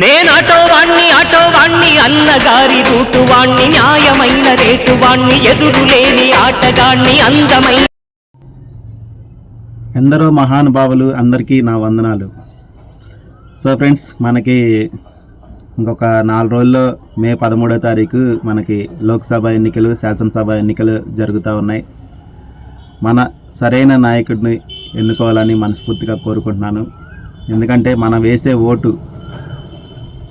నేను ఆటో వాణ్ణి అన్నగారి రూటువాణ్ణి న్యాయమైన రేటువాణ్ణి ఎదురులేని ఆటగాణ్ణి అందమైన ఎందరో మహానుభావులు అందరికీ నా వందనాలు. సో ఫ్రెండ్స్ మనకి ఇంకొక నాలుగు రోజుల్లో మే పదమూడో తారీఖు మనకి లోక్సభ ఎన్నికలు శాసనసభ ఎన్నికలు జరుగుతూ ఉన్నాయి. మన సరైన నాయకుడిని ఎన్నుకోవాలని మనస్ఫూర్తిగా కోరుకుంటున్నాను. ఎందుకంటే మనం వేసే ఓటు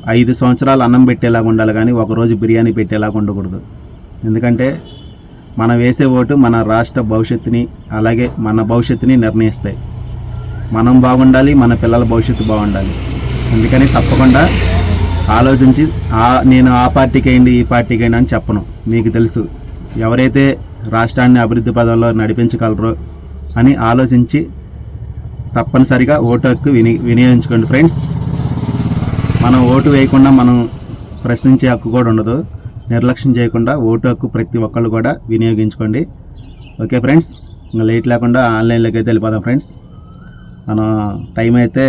ఐదు సంవత్సరాలు అన్నం పెట్టేలాగా ఉండాలి కానీ ఒకరోజు బిర్యానీ పెట్టేలాగా ఉండకూడదు. ఎందుకంటే మనం వేసే ఓటు మన రాష్ట్ర భవిష్యత్తుని అలాగే మన భవిష్యత్తుని నిర్ణయిస్తాయి. మనం బాగుండాలి మన పిల్లల భవిష్యత్తు బాగుండాలి. అందుకని తప్పకుండా ఆలోచించి నేను ఆ పార్టీకి అయింది ఈ పార్టీకి అయింది అని చెప్పను. మీకు తెలుసు ఎవరైతే రాష్ట్రాన్ని అభివృద్ధి పదంలో నడిపించగలరో అని ఆలోచించి తప్పనిసరిగా ఓటు హక్కు విని వినియోగించుకోండి ఫ్రెండ్స్. మనం ఓటు వేయకుండా మనం ప్రశ్నించే హక్కు కూడా ఉండదు. నిర్లక్ష్యం చేయకుండా ఓటు హక్కు ప్రతి ఒక్కళ్ళు కూడా వినియోగించుకోండి. ఓకే ఫ్రెండ్స్ ఇంకా లేట్ లేకుండా ఆన్లైన్లోకి అయితే వెళ్ళిపోదాం ఫ్రెండ్స్. మనం టైం అయితే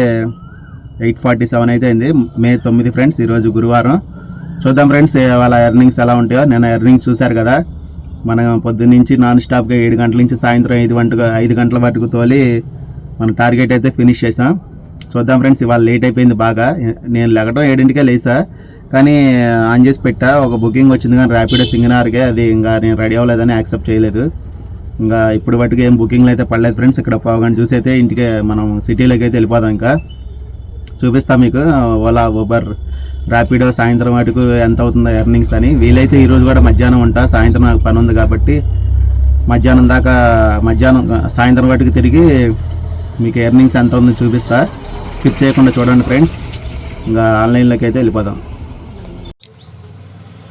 ఎయిట్ ఫార్టీ సెవెన్ అయితే అయింది. మే తొమ్మిది ఫ్రెండ్స్ ఈరోజు గురువారం. చూద్దాం ఫ్రెండ్స్ వాళ్ళ ఎర్నింగ్స్ ఎలా ఉంటాయో. నేను ఎర్నింగ్స్ చూశారు కదా. మనం పొద్దున్నుంచి నాన్ స్టాప్గా ఏడు గంటల నుంచి సాయంత్రం ఐదు గంట ఐదు గంటల వరకు తోలి మన టార్గెట్ అయితే ఫినిష్ చేసాం. చూద్దాం ఫ్రెండ్స్ ఇవాళ లేట్ అయిపోయింది బాగా. నేను లెగటం ఏడింటికే లేసా. కానీ ఆన్ చేసి పెట్టా. ఒక బుకింగ్ వచ్చింది కానీ ర్యాపిడో సింగనార్కే అది ఇంకా నేను రెడీ అవ్వలేదని యాక్సెప్ట్ చేయలేదు. ఇంకా ఇప్పుడు బట్టుకు ఏం బుకింగ్లు అయితే పడలేదు ఫ్రెండ్స్. ఇక్కడ పావుగంట చూసి అయితే ఇంటికి మనం సిటీలోకి అయితే వెళ్ళిపోదాం ఇంకా. చూపిస్తాం మీకు. ఓలా ఊబర్ ర్యాపిడో సాయంత్రం వాటికి ఎంత అవుతుందో ఎర్నింగ్స్ అని. వీలైతే ఈరోజు కూడా మధ్యాహ్నం ఉంటా. సాయంత్రం నాకు పని ఉంది కాబట్టి మధ్యాహ్నం దాకా మధ్యాహ్నం సాయంత్రం వాటికి తిరిగి మీకు ఎర్నింగ్స్ ఎంత ఉందో చూపిస్తా. స్కిప్ చేయకుండా చూడండి ఫ్రెండ్స్. ఇంకా ఆన్లైన్లోకి అయితే వెళ్ళిపోదాం.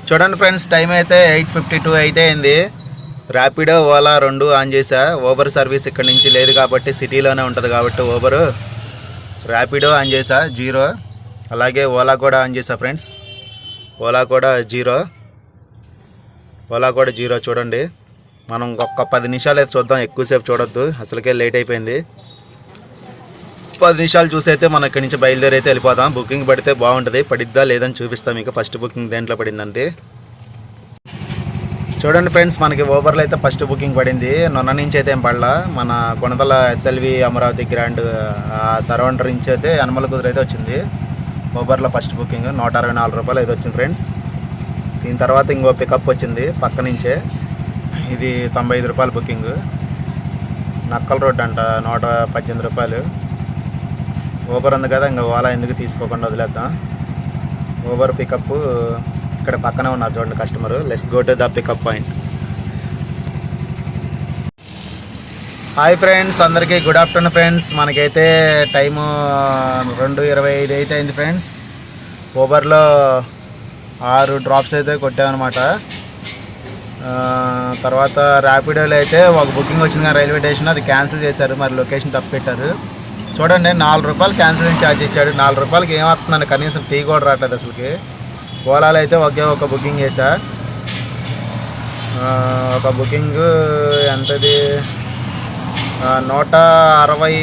చూడండి ఫ్రెండ్స్ టైం అయితే ఎయిట్ ఫిఫ్టీ టూ అయితే అయింది. ర్యాపిడో ఓలా రెండు ఆన్ చేసా ఓబర్ సర్వీస్ ఇక్కడ నుంచి లేదు కాబట్టి సిటీలోనే ఉంటుంది కాబట్టి ఓబరు ర్యాపిడో ఆన్ చేసా జీరో అలాగే ఓలా కూడా ఆన్ చేసా ఫ్రెండ్స్. ఓలా కూడా జీరో ఓలా కూడా జీరో చూడండి. మనం ఒక్క పది నిమిషాలు అయితే చూద్దాం ఎక్కువసేపు చూడొద్దు. అసలుకే లేట్ అయిపోయింది. పది నిమిషాలు చూసి అయితే మనం ఇక్కడి నుంచి బయలుదేరి అయితే వెళ్ళిపోతాం బుకింగ్ పడితే బాగుంటుంది. పడిద్దా లేదని చూపిస్తాం. ఇంకా ఫస్ట్ బుకింగ్ దేంట్లో పడిందంటే? చూడండి ఫ్రెండ్స్ మనకి ఓవర్లో అయితే ఫస్ట్ బుకింగ్ పడింది. నొన్న నుంచి అయితే ఏం పడలా. మన కొనతల ఎస్ఎల్వి అమరావతి గ్రాండ్ ఆ సరౌండర్ నుంచి అయితే అనుమల కుదురు అయితే వచ్చింది. ఓబర్లో ఫస్ట్ బుకింగ్ నూట అరవై నాలుగు రూపాయలు అయితే వచ్చింది ఫ్రెండ్స్. దీని తర్వాత ఇంకో పికప్ వచ్చింది పక్క నుంచే. ఇది తొంభై ఐదు రూపాయల బుకింగ్. నక్కల రోడ్ అంట నూట పద్దెనిమిది రూపాయలు. ఊబర్ ఉంది కదా ఇంకా ఓలా ఎందుకు తీసుకోకుండా వదిలేద్దాం? ఊబర్ పికప్ ఇక్కడ పక్కనే ఉన్నారు చూడండి customer less go to the pickup point hi friends అందరికీ గుడ్ ఆఫ్టర్నూన్ ఫ్రెండ్స్ మనకైతే టైము రెండు ఇరవై ఐదు అయితే అయింది ఫ్రెండ్స్ ఊబర్లో ఆరు డ్రాప్స్ అయితే కొట్టామన్నమాట. తర్వాత ర్యాపిడోలో అయితే ఒక బుకింగ్ వచ్చింది కానీ రైల్వే స్టేషన్ అది క్యాన్సిల్ చేశారు. మరి లొకేషన్ తప్పు పెట్టారు చూడండి నాలుగు రూపాయలు క్యాన్సిలింగ్ ఛార్జ్ ఇచ్చాడు. నాలుగు రూపాయలకి ఏమవుతుందండి? కనీసం టీ కూడా రావట్లేదు అసలుకి. ఓలాలో అయితే ఒకే ఒక బుకింగ్ చేశా. ఒక బుకింగ్ ఎంతది? నూట అరవై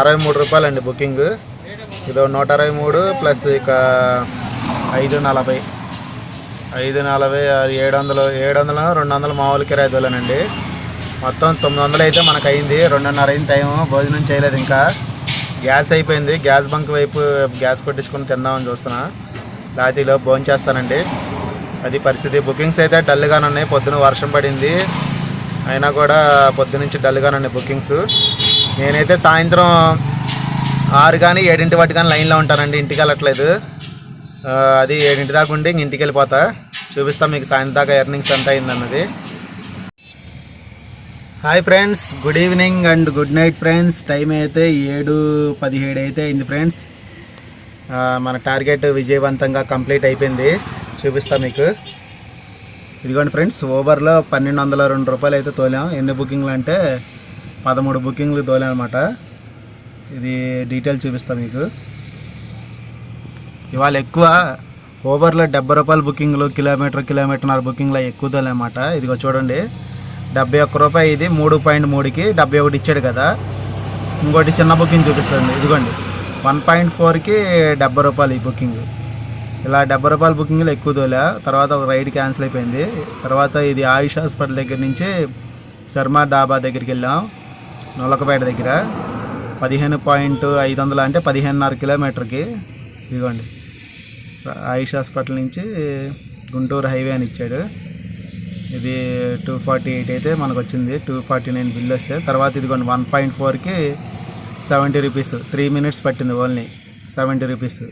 అరవై మూడు రూపాయలండి బుకింగ్ ఇదో నూట అరవై మూడు ప్లస్ ఇక ఐదు నలభై. ఐదు నలభై ఏడు వందలు ఏడు వందలు రెండు వందలు మామూలు కిరాయి తోలేనండి. మొత్తం తొమ్మిది వందలు అయితే మనకు అయింది రెండున్నర అయింది టైం భోజనం చేయలేదు ఇంకా. గ్యాస్ అయిపోయింది. గ్యాస్ బంక్ వైపు గ్యాస్ కొట్టించుకుని తిందామని చూస్తున్నా. రాతిలో భోజనం చేస్తానండి. అది పరిస్థితి. బుకింగ్స్ అయితే డల్గానే ఉన్నాయి. పొద్దున వర్షం పడింది. అయినా కూడా పొద్దు నుంచి డల్గానే ఉన్నాయి బుకింగ్స్. నేనైతే సాయంత్రం ఆరు కానీ ఏడింటి వాటి కానీ లైన్లో ఉంటానండి. ఇంటికి వెళ్ళట్లేదు. అది ఏడింటి దాకా ఉండి ఇంటికి వెళ్ళిపోతా. చూపిస్తా మీకు సాయంత్రం దాకా ఎర్నింగ్స్ ఎంత అయిందన్నది. Hi friends good evening and good night friends time అయితే ఏడు పదిహేడు అయితే అయింది ఫ్రెండ్స్ మన టార్గెట్ విజయవంతంగా కంప్లీట్ అయిపోయింది. చూపిస్తా మీకు. ఇదిగోండి ఫ్రెండ్స్ ఓవర్లో పన్నెండు వందల రెండు రూపాయలు అయితే తోలాం. ఎన్ని బుకింగ్లు అంటే పదమూడు బుకింగ్లు తోలాం అనమాట ఇది డీటెయిల్ చూపిస్తా మీకు. ఇవాళ ఎక్కువ ఓవర్లో డెబ్బై రూపాయల బుకింగ్లు కిలోమీటర్ కిలోమీటర్న్నర బుకింగ్లు బుకింగ్లో ఎక్కువ తోలన్నమాట ఇదిగో చూడండి. డెబ్బై ఒక్క రూపాయి ఇది మూడు పాయింట్ మూడుకి డెబ్బై ఒకటి ఇచ్చాడు కదా. ఇంకోటి చిన్న బుకింగ్ చూపిస్తుంది. ఇదిగోండి. వన్ పాయింట్ ఫోర్కి డెబ్బై రూపాయలు ఈ బుకింగ్. ఇలా డెబ్బై రూపాయల బుకింగ్లో ఎక్కువ తోలా తర్వాత ఒక రైడ్ క్యాన్సిల్ అయిపోయింది. తర్వాత ఇది ఆయుష్ హాస్పిటల్ దగ్గర నుంచి శర్మ డాబా దగ్గరికి వెళ్ళాం నొలకపేట దగ్గర. పదిహేను పాయింట్ ఐదు వందలు అంటే పదిహేనున్నర కిలోమీటర్కి. ఇదిగోండి. ఆయుష్ హాస్పిటల్ నుంచి గుంటూరు హైవే అని ఇచ్చాడు. ఇది టూ ఫార్టీ ఎయిట్ అయితే మనకు వచ్చింది టూ ఫార్టీ నైన్ బిల్ వస్తే తర్వాత ఇదిగోండి వన్ పాయింట్ ఫోర్కి సెవెంటీ రూపీస్ త్రీ మినిట్స్ పట్టింది ఓన్లీ. సెవెంటీ రూపీస్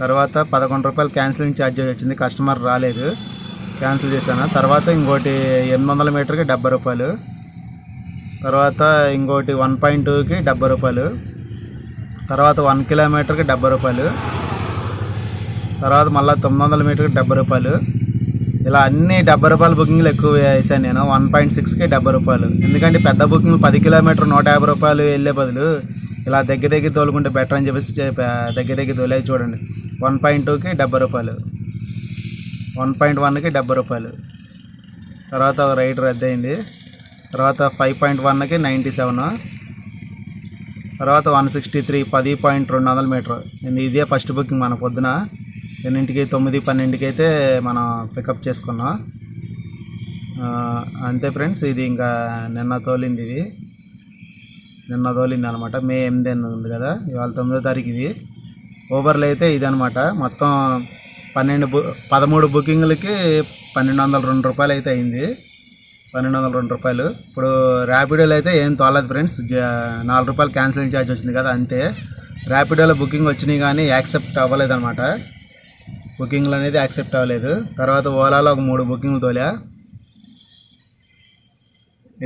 తర్వాత పదకొండు రూపాయలు క్యాన్సిలింగ్ ఛార్జ్ వచ్చింది. కస్టమర్ రాలేదు. క్యాన్సిల్ చేశాను. తర్వాత ఇంకోటి ఎనిమిది వందల మీటర్కి డెబ్బై రూపాయలు. తర్వాత ఇంకోటి వన్ పాయింట్ టూకి డెబ్బై రూపాయలు. తర్వాత వన్ కిలోమీటర్కి డెబ్బై రూపాయలు. తర్వాత మళ్ళీ తొమ్మిది వందల మీటర్కి డెబ్బై రూపాయలు. ఇలా అన్ని డెబ్బై రూపాయల బుకింగ్లు ఎక్కువ వేసాను నేను. వన్ పాయింట్ సిక్స్కి డెబ్బై రూపాయలు. ఎందుకంటే పెద్ద బుకింగ్ పది కిలోమీటర్ నూట యాభై రూపాయలు వెళ్ళే బదులు ఇలా దగ్గర దగ్గర తోలుకుంటే బెటర్ అని చెప్పేసి దగ్గర దగ్గర తోలే చూడండి. వన్ పాయింట్ టూకి డెబ్బై రూపాయలు. వన్ పాయింట్ వన్కి డెబ్బై రూపాయలు. తర్వాత ఒక రైడ్ రద్దయింది. తర్వాత ఫైవ్ పాయింట్ వన్కి నైంటీ సెవెన్. తర్వాత వన్ సిక్స్టీ త్రీ పది పాయింట్ రెండు వందల మీటర్. ఇదే ఫస్ట్ బుకింగ్ మన పొద్దున. ఎన్నింటికి? తొమ్మిది పన్నెండుకి అయితే మనం పికప్ చేసుకున్నాం. అంతే ఫ్రెండ్స్ ఇది ఇంకా నిన్న తోలింది ఇది. నిన్న తోలింది అనమాట మే ఎనిమిది ఉంది కదా ఇవాళ తొమ్మిదో తారీఖు ఇది. ఊబర్లో అయితే ఇది అనమాట మొత్తం పన్నెండు బు పదమూడు బుకింగ్లకి పన్నెండు వందల రెండు రూపాయలు అయితే అయింది. పన్నెండు వందల రెండు రూపాయలు. ఇప్పుడు ర్యాపిడోలో అయితే ఏం తోలేదు ఫ్రెండ్స్. జ- నాలుగు రూపాయలు క్యాన్సిల్ ఛార్జ్ వచ్చింది కదా అంతే. ర్యాపిడోలో బుకింగ్ వచ్చినాయి కానీ యాక్సెప్ట్ అవ్వలేదన్నమాట. బుకింగ్లు అనేది యాక్సెప్ట్ అవ్వలేదు. తర్వాత ఓలాలో ఒక మూడు బుకింగ్లు తోలా.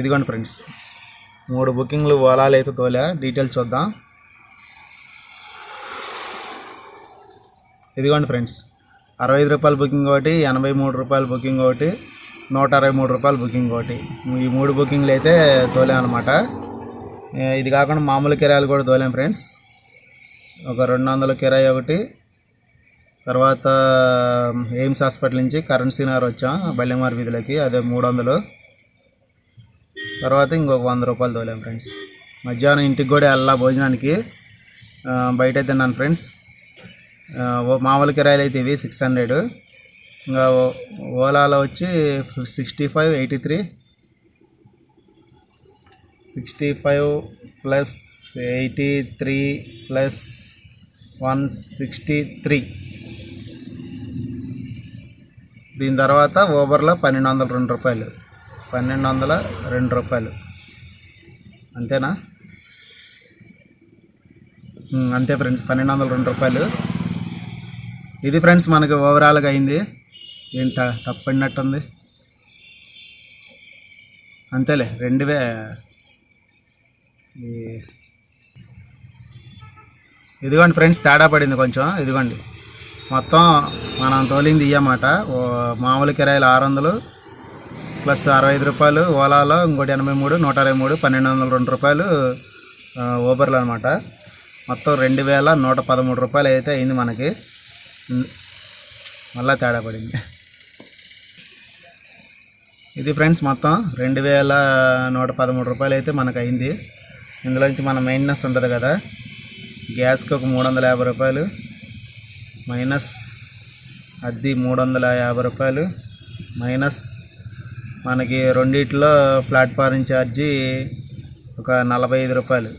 ఇదిగోండి ఫ్రెండ్స్. మూడు బుకింగ్లు ఓలాలు అయితే తోలా. డీటెయిల్స్ చూద్దాం. ఇదిగోండి ఫ్రెండ్స్. అరవై ఐదు రూపాయల బుకింగ్ ఒకటి ఎనభై మూడు రూపాయల బుకింగ్ ఒకటి నూట అరవై మూడు రూపాయల బుకింగ్ ఒకటి. ఈ మూడు బుకింగ్లు అయితే తోలాం అనమాట ఇది కాకుండా మామూలు కిరాయిలు కూడా తోలాం ఫ్రెండ్స్. ఒక రెండు వందల కిరాయి ఒకటి తర్వాత ఎయిమ్స్ హాస్పిటల్ నుంచి కరెన్సీ నగర్ వచ్చాం బల్లెమార్ వీధులకి అదే మూడు వందలు తర్వాత ఇంకొక వంద రూపాయలు తోలాం ఫ్రెండ్స్. మధ్యాహ్నం ఇంటికి కూడా వెళ్ళా భోజనానికి. బయట తిన్నాను ఫ్రెండ్స్. మామూలు కిరాయిలు అయితే ఇవి సిక్స్ హండ్రెడ్. ఇంకా ఓలాలో వచ్చి sixty five eighty three. Sixty five plus eighty three plus one sixty three. దీని తర్వాత ఓబర్లో పన్నెండు వందల రెండు రూపాయలు. పన్నెండు వందల రెండు రూపాయలు. అంతేనా? అంతే ఫ్రెండ్స్ పన్నెండు వందల రెండు రూపాయలు. ఇది ఫ్రెండ్స్ మనకి ఓవరాల్గా అయింది. ఏంట తప్పడినట్టుంది అంతేలే రెండువే ఈ- ఇదిగోండి ఫ్రెండ్స్ తేడా పడింది కొంచెం. ఇదిగోండి. మొత్తం మనం తోలింది ఇయ్యమాట ఓ మామూలు కిరాయిలు ఆరు వందలు ప్లస్ అరవై ఐదు రూపాయలు ఓలాలో ఇంకోటి ఎనభై మూడు నూట అరవై మూడు పన్నెండు వందల రెండు రూపాయలు ఊబర్లు అనమాట మొత్తం రెండు వేల నూట పదమూడు రూపాయలు అయితే అయింది మనకి. మళ్ళీ మళ్ళా తేడా పడింది. ఇది ఫ్రెండ్స్ మొత్తం రెండు వేల నూట పదమూడు రూపాయలు అయితే మనకు అయింది. ఇందులోంచి మన మెయింటెనెన్స్ ఉంటుంది కదా. గ్యాస్కి ఒక మూడు వందల యాభై రూపాయలు మైనస్ అద్దె మూడు వందల యాభై రూపాయలు. మైనస్ మనకి రెండిట్లో ప్లాట్ఫారం ఛార్జీ ఒక నలభై ఐదు రూపాయలు.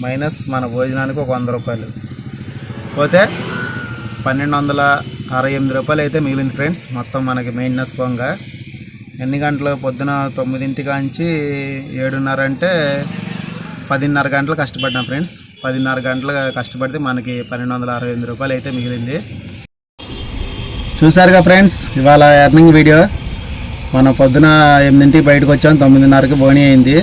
మైనస్ మన భోజనానికి ఒక వంద రూపాయలు. పోతే పన్నెండు వందల అరవై ఎనిమిది రూపాయలు అయితే మిగిలింది ఫ్రెండ్స్. మొత్తం మనకి మెయింటెనెన్స్ పోగా. ఎన్ని గంటలు? పొద్దున తొమ్మిదింటి కాంచి ఏడున్నర అంటే పదిన్నర గంటలు కష్టపడ్డాం ఫ్రెండ్స్. పదిన్నర గంటలు కష్టపడితే మనకి పన్నెండు వందల అరవై ఎనిమిది రూపాయలు అయితే మిగిలింది. చూసారుగా ఫ్రెండ్స్ ఇవాళ ఎర్నింగ్ వీడియో మనం పొద్దున ఎనిమిదింటికి బయటకు వచ్చాం తొమ్మిదిన్నరకి బోని అయింది.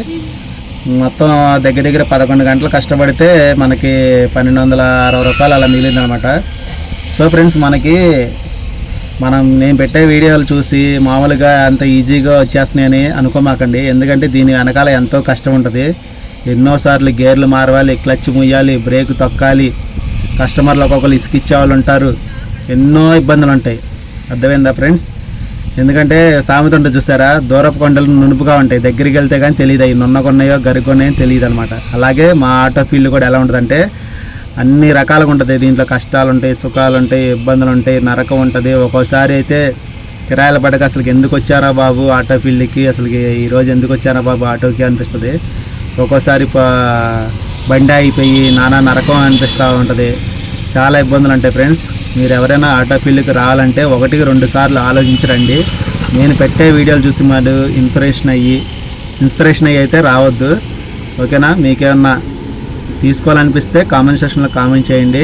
మొత్తం దగ్గర దగ్గర పదకొండు గంటలు కష్టపడితే మనకి పన్నెండు వందల అరవై రూపాయలు అలా మిగిలిందనమాట. సో ఫ్రెండ్స్ మనకి మనం నేను పెట్టే వీడియోలు చూసి మామూలుగా అంత ఈజీగా వచ్చేస్తున్నాయని అనుకోమాకండి. ఎందుకంటే దీని వెనకాల ఎంతో కష్టం ఉంటుంది. ఎన్నోసార్లు గేర్లు మారవాలి క్లచ్ ముయ్యాలి బ్రేక్ తొక్కాలి. కస్టమర్లు ఒక్కొక్కరు ఇసుకిచ్చే వాళ్ళు ఉంటారు. ఎన్నో ఇబ్బందులు ఉంటాయి. అర్థమైందా ఫ్రెండ్స్? ఎందుకంటే సామెత ఉంటే చూసారా? దూరపు కొండలు నునుపుగా ఉంటాయి. దగ్గరికి వెళ్తే కానీ తెలియదు అవి నున్నకున్నాయో గరికొన్నాయో తెలియదు అనమాట అలాగే మా ఆటో ఫీల్డ్ కూడా ఎలా ఉంటుందంటే అన్ని రకాలుగా ఉంటుంది. దీంట్లో కష్టాలు ఉంటాయి సుఖాలు ఉంటాయి ఇబ్బందులు ఉంటాయి నరకం ఉంటుంది. ఒక్కోసారి అయితే కిరాయిల పడక అసలు ఎందుకు వచ్చారా బాబు ఆటో ఫీల్డ్కి? అసలు ఈరోజు ఎందుకు వచ్చారా బాబు ఆటోకి అనిపిస్తుంది. ఒక్కోసారి బండి అయిపోయి నానా నరకం అనిపిస్తూ ఉంటుంది. చాలా ఇబ్బందులు ఉంటాయి ఫ్రెండ్స్. మీరు ఎవరైనా ఆటో ఫీల్డ్కి రావాలంటే ఒకటికి రెండు సార్లు ఆలోచించరండి. నేను పెట్టే వీడియోలు చూసి మరి ఇన్స్పిరేషన్ అయ్యి ఇన్స్పిరేషన్ అయ్యి అయితే రావద్దు. ఓకేనా? మీకేమన్నా తీసుకోవాలనిపిస్తే కామెంట్ సెక్షన్లో కామెంట్ చేయండి.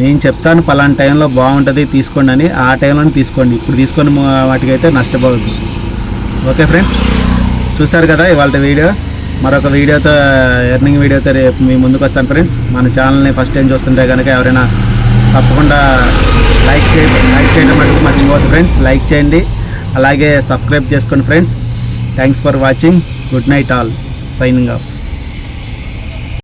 నేను చెప్తాను పలానా టైంలో బాగుంటుంది తీసుకోండి అని. ఆ టైంలోనే తీసుకోండి. ఇప్పుడు తీసుకొని వాటికైతే నష్టపోవద్దు. Okay friends? చూసారు కదా ఇవాళ వీడియో. మరొక వీడియోతో ఎర్నింగ్ వీడియోతో రేపు మీ ముందుకు వస్తాను ఫ్రెండ్స్. మన ఛానల్ని ఫస్ట్ టైం చూస్తుంటే కనుక ఎవరైనా తప్పకుండా లైక్ చేయండి లైక్ చేయడం మటుకు మర్చిపోవద్దు ఫ్రెండ్స్. లైక్ చేయండి. అలాగే సబ్స్క్రైబ్ చేసుకోండి friends. Thanks for watching. Good night all. Signing off.